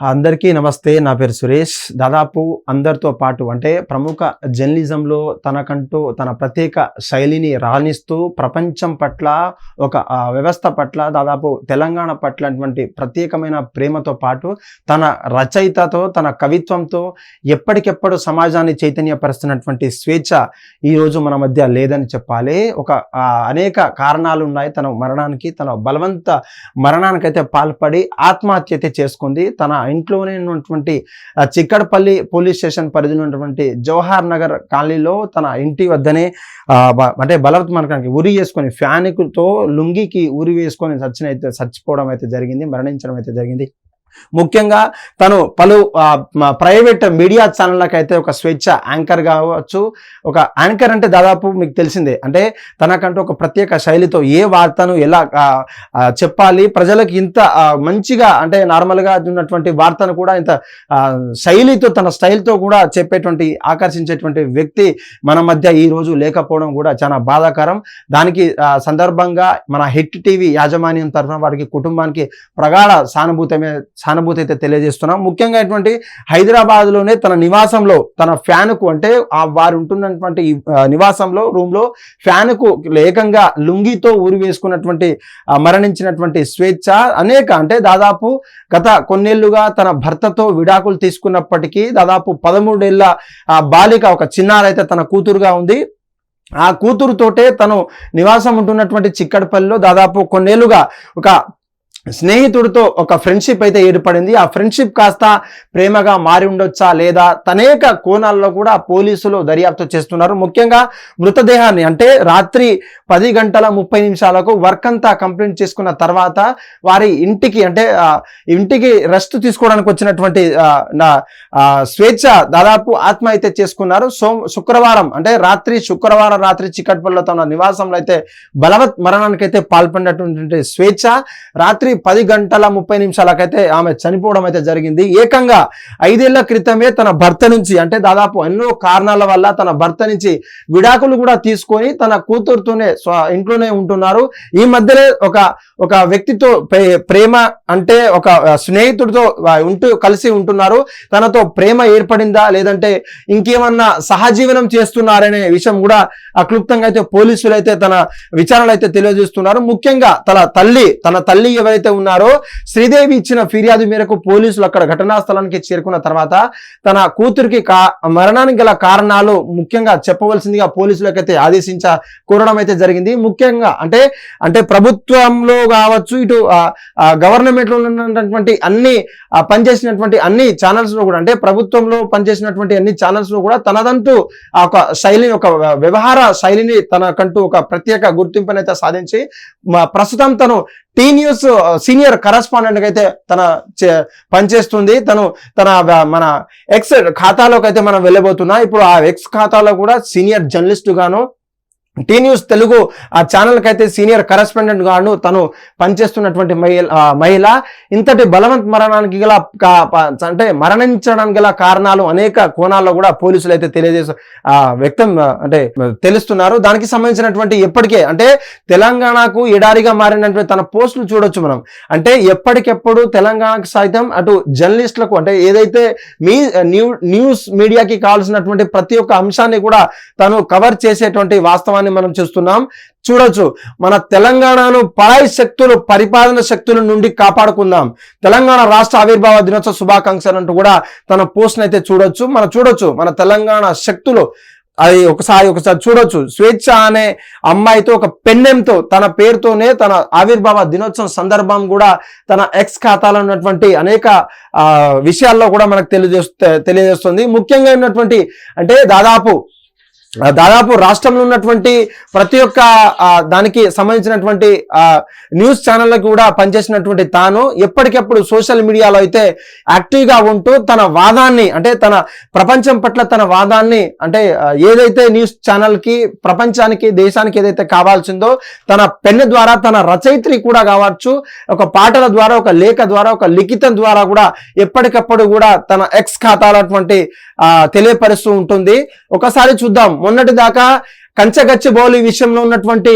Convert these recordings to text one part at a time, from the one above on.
అందరికీ నమస్తే నా పేరు సురేష్. దాదాపు అందరితో పాటు అంటే ప్రముఖ జర్నలిజంలో తనకంటూ తన ప్రత్యేక శైలిని రాణిస్తూ ప్రపంచం పట్ల ఒక వ్యవస్థ పట్ల దాదాపు తెలంగాణ పట్ల అటువంటి ప్రత్యేకమైన ప్రేమతో పాటు తన రచయితతో తన కవిత్వంతో ఎప్పటికెప్పుడు సమాజాన్ని చైతన్యపరుస్తున్నటువంటి స్వేచ్ఛ ఈరోజు మన మధ్య లేదని చెప్పాలి. ఒక అనేక కారణాలు ఉన్నాయి. తన మరణానికి తన బలవంత మరణానికైతే పాల్పడి ఆత్మహత్య అయితే చేసుకుంది. తన ఇంట్లోనే ఉన్నటువంటి చిక్కడపల్లి పోలీస్ స్టేషన్ పరిధిలో ఉన్నటువంటి జవహర్ నగర్ కాలనీలో తన ఇంటి వద్దనే బ- అంటే బలవత్ మనకానికి ఉరి వేసుకొని ఫ్యాన్తో లుంగికి ఉరి వేసుకొని చచ్చిన అయితే చచ్చిపోవడం అయితే జరిగింది మరణించడం అయితే జరిగింది. ముఖ్యంగా తను పలు ప్రైవేట్ మీడియా ఛానళ్ళకి అయితే ఒక స్వేచ్ఛ యాంకర్ కావచ్చు. ఒక యాంకర్ అంటే దాదాపు మీకు తెలిసిందే. అంటే తనకంటూ ఒక ప్రత్యేక శైలితో ఏ వార్తను ఎలా చెప్పాలి ప్రజలకు ఇంత మంచిగా అంటే నార్మల్గా ఉన్నటువంటి వార్తను కూడా ఇంత శైలితో తన స్టైల్తో కూడా చెప్పేటువంటి ఆకర్షించేటువంటి వ్యక్తి మన మధ్య ఈ రోజు లేకపోవడం కూడా చాలా బాధాకరం. దానికి సందర్భంగా మన హిట్ టీవీ యాజమాన్యం తరఫున వారికి కుటుంబానికి ప్రగాఢ సానుభూతమే సానుభూతి అయితే తెలియజేస్తున్నాం. ముఖ్యంగా ఇటువంటి హైదరాబాద్లోనే తన నివాసంలో తన ఫ్యాన్కు అంటే ఆ వారు ఉంటున్నటువంటి నివాసంలో రూమ్లో ఫ్యాన్కు ఏకంగా లుంగితో ఊరి వేసుకున్నటువంటి మరణించినటువంటి స్వేచ్ఛ అనేక అంటే దాదాపు గత కొన్నేళ్ళుగా తన భర్తతో విడాకులు తీసుకున్నప్పటికీ దాదాపు పదమూడేళ్ళ బాలిక ఒక చిన్నారైతే తన కూతురుగా ఉంది. ఆ కూతురుతోటే తను నివాసం ఉంటున్నటువంటి చిక్కడపల్లిలో దాదాపు కొన్నేళ్ళుగా ఒక స్నేహితుడితో ఒక ఫ్రెండ్షిప్ అయితే ఏర్పడింది. ఆ ఫ్రెండ్షిప్ కాస్త ప్రేమగా మారి ఉండొచ్చా లేదా తనేక కోణాల్లో కూడా పోలీసులు దర్యాప్తు చేస్తున్నారు. ముఖ్యంగా మృతదేహాన్ని అంటే రాత్రి పది గంటల ముప్పై నిమిషాలకు వర్క్ అంతా కంప్లీట్ చేసుకున్న తర్వాత వారి ఇంటికి అంటే ఇంటికి రెస్ట్ తీసుకోవడానికి వచ్చినటువంటి నా స్వేచ్ఛ దాదాపు ఆత్మహత్య చేసుకున్నారు. సో శుక్రవారం అంటే రాత్రి శుక్రవారం రాత్రి చిక్కట్పల్లిలో తన నివాసంలో అయితే బలవత్ మరణానికి అయితే పాల్పడినటువంటి స్వేచ్ఛ రాత్రి పది గంటల ముప్పై నిమిషాలకైతే ఆమె చనిపోవడం అయితే జరిగింది. ఏకంగా ఐదేళ్ళ క్రితమే తన భర్త నుంచి అంటే దాదాపు ఎన్నో కారణాల వల్ల తన భర్త నుంచి విడాకులు కూడా తీసుకొని తన కూతురుతోనే స్వ- ఇంట్లోనే ఉంటున్నారు. ఈ మధ్యలో ఒక ఒక వ్యక్తితో ప్రేమ అంటే ఒక స్నేహితుడితో ఉంటూ కలిసి ఉంటున్నారు. తనతో ప్రేమ ఏర్పడిందా? లేదంటే ఇంకేమన్నా సహజీవనం చేస్తున్నారనే విషయం కూడా అక్లుప్తంగా అయితే పోలీసులు అయితే తన విచారణలు అయితే తెలియజేస్తున్నారు. ముఖ్యంగా తన తల్లి తన తల్లి ఎవరైతే ఉన్నారో శ్రీదేవి ఇచ్చిన ఫిర్యాదు మేరకు పోలీసులు అక్కడ ఘటనా స్థలానికి చేరుకున్న తర్వాత తన కూతురికి కా మరణానికి గల కారణాలు ముఖ్యంగా చెప్పవలసిందిగా పోలీసులకైతే ఆదేశించ కోరడం అయితే జరిగింది. ముఖ్యంగా అంటే అంటే ప్రభుత్వంలో కావచ్చు ఇటు గవర్నమెంట్లో ఉన్నటువంటి అన్ని పనిచేసినటువంటి అన్ని ఛానల్స్లో కూడా అంటే ప్రభుత్వంలో పనిచేసినటువంటి అన్ని ఛానల్స్లో కూడా తనదంటూ ఒక శైలిని ఒక వ్యవహార శైలిని తనకంటూ ఒక ప్రత్యేక గుర్తింపునైతే సాధించి ప్రస్తుతం తను టీ న్యూస్ సీనియర్ కరస్పాండెంట్ అయితే తన చే- పనిచేస్తుంది. తను తన మన ఎక్స్ ఖాతాలోకి అయితే మనం వెళ్ళబోతున్నా. ఇప్పుడు ఆ ఎక్స్ ఖాతాలో కూడా సీనియర్ జర్నలిస్ట్ గాను టీ న్యూస్ తెలుగు ఆ ఛానల్కి అయితే సీనియర్ కరెస్పాండెంట్ గాను తను పనిచేస్తున్నటువంటి మహిళ మహిళ ఇంతటి బలవంత్ మరణానికి గల అంటే మరణించడానికి గల కారణాలు అనేక కోణాల్లో కూడా పోలీసులు అయితే తెలియజేసి ఆ, వ్యక్తం అంటే తెలుస్తున్నారు. దానికి సంబంధించినటువంటి ఎప్పటికే అంటే తెలంగాణకు ఎడారిగా మారినటువంటి తన పోస్టులు చూడొచ్చు మనం. అంటే ఎప్పటికెప్పుడు తెలంగాణకు సైతం అటు జర్నలిస్టులకు అంటే ఏదైతే మీ న్యూస్ మీడియాకి కావాల్సినటువంటి ప్రతి ఒక్క అంశాన్ని కూడా తను కవర్ చేసేటువంటి వాస్తవాన్ని మనం చూస్తున్నాం. చూడొచ్చు మన తెలంగాణను పరాయి శక్తులు పరిపాలన శక్తుల నుండి కాపాడుకుందాం. తెలంగాణ రాష్ట్ర ఆవిర్భావ దినోత్సవ శుభాకాంక్షలు అంటూ కూడా తన పోస్ట్ అయితే చూడొచ్చు. మనం చూడొచ్చు మన తెలంగాణ శక్తులు అది ఒకసారి ఒకసారి చూడొచ్చు. స్వేచ్ఛ అనే అమ్మాయితో ఒక పెన్నెంతో తన పేరుతోనే తన ఆవిర్భావ దినోత్సవం సందర్భం కూడా తన ఎక్స్ ఖాతాలో ఉన్నటువంటి అనేక విషయాల్లో కూడా మనకు తెలియజేస్తే తెలియజేస్తుంది. ముఖ్యంగా ఉన్నటువంటి అంటే దాదాపు దాదాపు రాష్ట్రంలో ఉన్నటువంటి ప్రతి ఒక్క దానికి సంబంధించినటువంటి న్యూస్ ఛానళ్ళకి కూడా పనిచేసినటువంటి తాను ఎప్పటికెప్పుడు సోషల్ మీడియాలో అయితే యాక్టివ్గా ఉంటూ తన వాదాన్ని అంటే తన ప్రపంచం పట్ల తన వాదాన్ని అంటే ఏదైతే న్యూస్ ఛానల్కి ప్రపంచానికి దేశానికి ఏదైతే కావాల్సిందో తన పెన్ను ద్వారా తన రచయిత్రి కూడా కావచ్చు ఒక పాటల ద్వారా ఒక లేఖ ద్వారా ఒక లిఖితం ద్వారా కూడా ఎప్పటికప్పుడు కూడా తన ఎక్స్ ఖాతాలటువంటి తెలియపరుస్తూ ఉంటుంది. ఒకసారి చూద్దాం. మొన్నటి దాకా కంచగచ్చిబౌలి విషయంలో ఉన్నటువంటి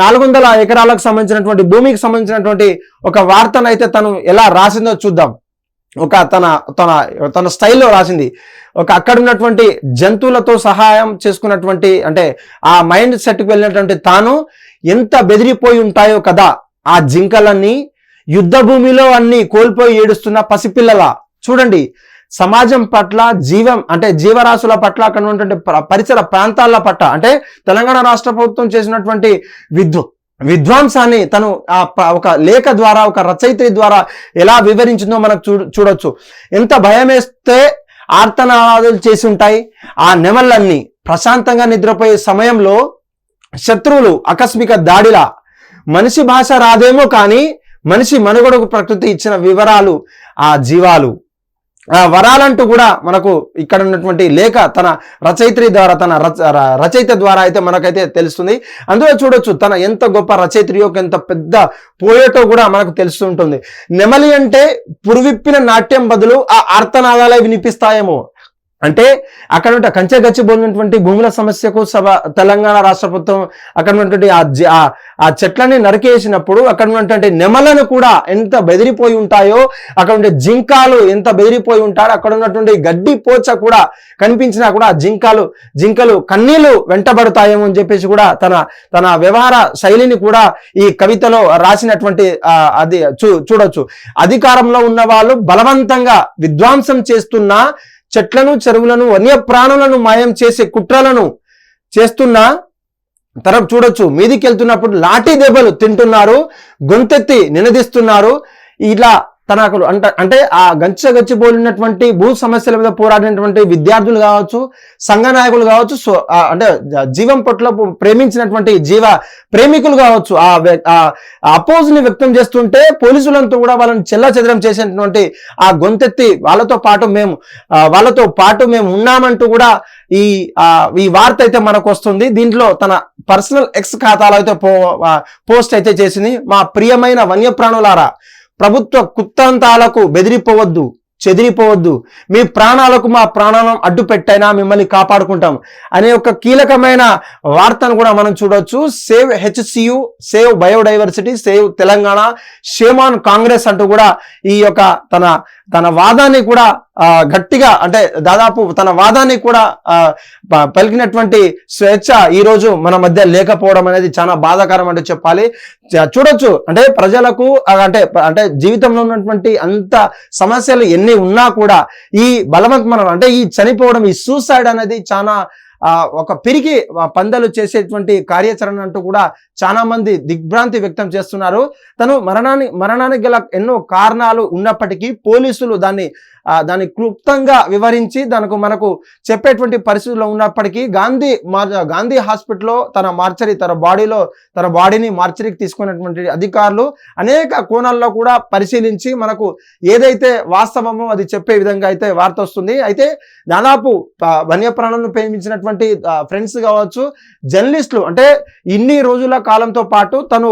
నాలుగు వందల ఎకరాలకు సంబంధించినటువంటి భూమికి సంబంధించినటువంటి ఒక వార్తను అయితే తను ఎలా రాసిందో చూద్దాం. ఒక తన తన తన స్టైల్లో రాసింది. ఒక అక్కడ ఉన్నటువంటి జంతువులతో సహాయం చేసుకున్నటువంటి అంటే ఆ మైండ్ సెట్కి వెళ్ళినటువంటి తాను ఎంత బెదిరిపోయి ఉంటాయో కదా ఆ జింకలన్నీ యుద్ధ భూమిలో అన్ని కోల్పోయి ఏడుస్తున్న పసిపిల్లల. చూడండి సమాజం పట్ల జీవం అంటే జీవరాశుల పట్ల అక్కడ ఉన్నటువంటి పరిసర ప్రాంతాల పట్ల అంటే తెలంగాణ రాష్ట్ర ప్రభుత్వం చేసినటువంటి విద్వ విద్వాంసాన్ని తను ఆ ప- ఒక లేఖ ద్వారా ఒక రచయిత్రి ద్వారా ఎలా వివరించిందో మనకు చూ చూడొచ్చు. ఎంత భయమేస్తే ఆర్తనాదాలు చేసి ఉంటాయి. ఆ నెమళ్ళన్నీ ప్రశాంతంగా నిద్రపోయే సమయంలో శత్రువులు ఆకస్మిక దాడిలా. మనిషి భాష రాదేమో కానీ మనిషి మనుగడకు ప్రకృతి ఇచ్చిన వివరాలు ఆ జీవాలు. వరాలంటూ కూడా మనకు ఇక్కడ ఉన్నటువంటి లేఖ తన రచయిత్రి ద్వారా తన రచ రచయిత ద్వారా అయితే మనకైతే తెలుస్తుంది. అందులో చూడొచ్చు తన ఎంత గొప్ప రచయిత్రియో ఎంత పెద్ద పోయేటో కూడా మనకు తెలుస్తుంటుంది. నెమలి అంటే పురువిప్పిన నాట్యం బదులు ఆ ఆర్తనాదాలే వినిపిస్తాయేమో. అంటే అక్కడ ఉంటే కంచె గచ్చిబోలినటువంటి భూముల సమస్యకు సభ తెలంగాణ రాష్ట్ర ప్రభుత్వం అక్కడ ఉన్నటువంటి ఆ ఆ- చెట్లని నరికేసినప్పుడు అక్కడ ఉన్నటువంటి నెమలను కూడా ఎంత బెదిరిపోయి ఉంటాయో అక్కడ ఉండే జింకాలు ఎంత బెదిరిపోయి ఉంటారో అక్కడ ఉన్నటువంటి గడ్డి పోచ కూడా కనిపించినా కూడా జింకాలు జింకలు కన్నీళ్ళు వెంటబడతాయేమో అని చెప్పేసి కూడా తన తన వ్యవహార శైలిని కూడా ఈ కవితలో రాసినటువంటి అది చూ చూడొచ్చు. అధికారంలో ఉన్న వాళ్ళు బలవంతంగా విధ్వంసం చేస్తున్న చెట్లను చెరువులను వన్య ప్రాణులను మాయం చేసే కుట్రలను చేస్తున్న తరపు చూడొచ్చు. మీదికి వెళ్తున్నప్పుడు లాఠీ దెబ్బలు తింటున్నారు గొంతెత్తి నినదిస్తున్నారు. ఇలా తనకులు. అంట అంటే ఆ గంచ గచ్చిపోలినటువంటి భూ సమస్యల మీద పోరాడినటువంటి విద్యార్థులు కావచ్చు సంఘ నాయకులు కావచ్చు సో అంటే జీవం పట్ల ప్రేమించినటువంటి జీవ ప్రేమికులు కావచ్చు ఆ ఆ అపోజ్ని వ్యక్తం చేస్తుంటే పోలీసులంతా కూడా వాళ్ళని చెల్ల చెదరం చేసినటువంటి ఆ గొంతెత్తి వాళ్ళతో పాటు మేము వాళ్ళతో పాటు మేము ఉన్నామంటూ కూడా ఈ ఆ, ఈ వార్త అయితే మనకు వస్తుంది. దీంట్లో తన పర్సనల్ ఎక్స్ ఖాతాలో అయితే పో పోస్ట్ అయితే చేసింది. మా ప్రియమైన వన్యప్రాణులారా ప్రభుత్వ కుత్తాంతాలకు బెదిరిపోవద్దు చెదిరిపోవద్దు. మీ ప్రాణాలకు మా ప్రాణాలను అడ్డు పెట్టైనా మిమ్మల్ని కాపాడుకుంటాం. అనే ఒక కీలకమైన వార్తను కూడా మనం చూడొచ్చు. Save HCU save biodiversity save Telangana shame on Congress అంటూ కూడా ఈ యొక్క తన తన వాదాన్ని కూడా గట్టిగా అంటే దాదాపు తన వాదాన్ని కూడా పలికినటువంటి స్వేచ్ఛ ఈ రోజు మన మధ్య లేకపోవడం అనేది చాలా బాధాకరం అంటే చెప్పాలి. చూడొచ్చు. అంటే ప్రజలకు అంటే అంటే జీవితంలో ఉన్నటువంటి అంత సమస్యలు ఎన్ని ఉన్నా కూడా ఈ బలవంత అంటే ఈ చనిపోవడం ఈ సూసైడ్ అనేది చాలా ఒక పెరిగి ఆ, పందలు చేసేటువంటి కార్యాచరణ అంటూ కూడా చాలా మంది దిగ్భ్రాంతి వ్యక్తం చేస్తున్నారు. తను మరణాన్ని మరణానికి గల ఎన్నో కారణాలు ఉన్నప్పటికీ పోలీసులు దాన్ని దాన్ని క్లుప్తంగా వివరించి దానికి మనకు చెప్పేటువంటి పరిస్థితుల్లో ఉన్నప్పటికీ గాంధీ మార్ గాంధీ హాస్పిటల్లో తన మార్చరీ తన బాడీలో తన బాడీని మార్చరీకి తీసుకున్నటువంటి అధికారులు అనేక కోణాల్లో కూడా పరిశీలించి మనకు ఏదైతే వాస్తవమో అది చెప్పే విధంగా అయితే వార్త వస్తుంది. అయితే దాదాపు వన్యప్రాణులను ప్రేమించినటువంటి ఫ్రెండ్స్ కావచ్చు జర్నలిస్టులు అంటే ఇన్ని రోజుల కాలంతో పాటు తను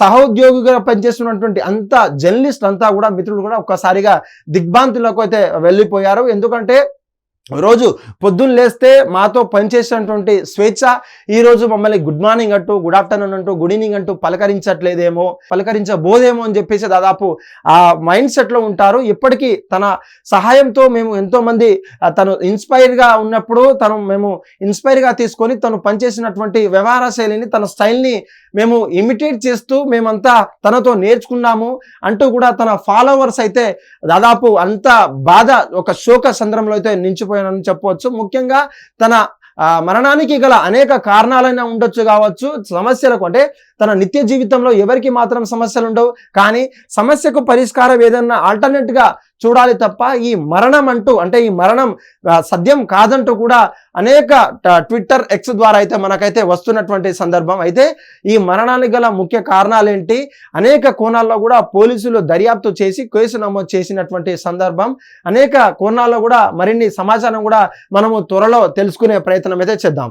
సహోద్యోగిగా పనిచేస్తున్నటువంటి అంత జర్నలిస్ట్ అంతా కూడా మిత్రులు కూడా ఒక్కసారిగా దిగ్భ్రాంతిలోకి అయితే వెళ్ళిపోయారు. ఎందుకంటే రోజు పొద్దున్న లేస్తే మాతో పనిచేసినటువంటి స్వేచ్ఛ ఈ రోజు మమ్మల్ని గుడ్ మార్నింగ్ అంటూ గుడ్ ఆఫ్టర్నూన్ అంటూ గుడ్ ఈవినింగ్ అంటూ పలకరించట్లేదేమో పలకరించబోదేమో అని చెప్పేసి దాదాపు ఆ మైండ్ సెట్లో ఉంటారు. ఇప్పటికీ తన సహాయంతో మేము ఎంతోమంది తను ఇన్స్పైర్గా ఉన్నప్పుడు తను మేము ఇన్స్పైర్గా తీసుకొని తను పనిచేసినటువంటి వ్యవహార శైలిని తన స్టైల్ని మేము ఇమిటేట్ చేస్తూ మేమంతా తనతో నేర్చుకున్నాము అంటూ కూడా తన ఫాలోవర్స్ అయితే దాదాపు అంత బాధ ఒక శోక సంద్రంలో అయితే నిలిచిపోయానని చెప్పవచ్చు. ముఖ్యంగా తన ఆ, మరణానికి గల అనేక కారణాలైనా ఉండొచ్చు కావచ్చు. సమస్యలకు అంటే తన నిత్య జీవితంలో ఎవరికి మాత్రం సమస్యలు ఉండవు. కానీ సమస్యకు పరిష్కారం ఏదన్నా ఆల్టర్నేట్గా చూడాలి తప్ప ఈ మరణం అంటూ అంటే ఈ మరణం సద్యం కాదంటూ కూడా అనేక ట్విట్టర్ ఎక్స్ ద్వారా అయితే మనకైతే వస్తున్నటువంటి సందర్భం. అయితే ఈ మరణానికి గల ముఖ్య కారణాలు ఏంటి అనేక కోణాల్లో కూడా పోలీసులు దర్యాప్తు చేసి కేసు నమోదు చేసినటువంటి సందర్భం. అనేక కోణాల్లో కూడా మరిన్ని సమాచారం కూడా మనము త్వరలో తెలుసుకునే ప్రయత్నం అయితే చేద్దాం.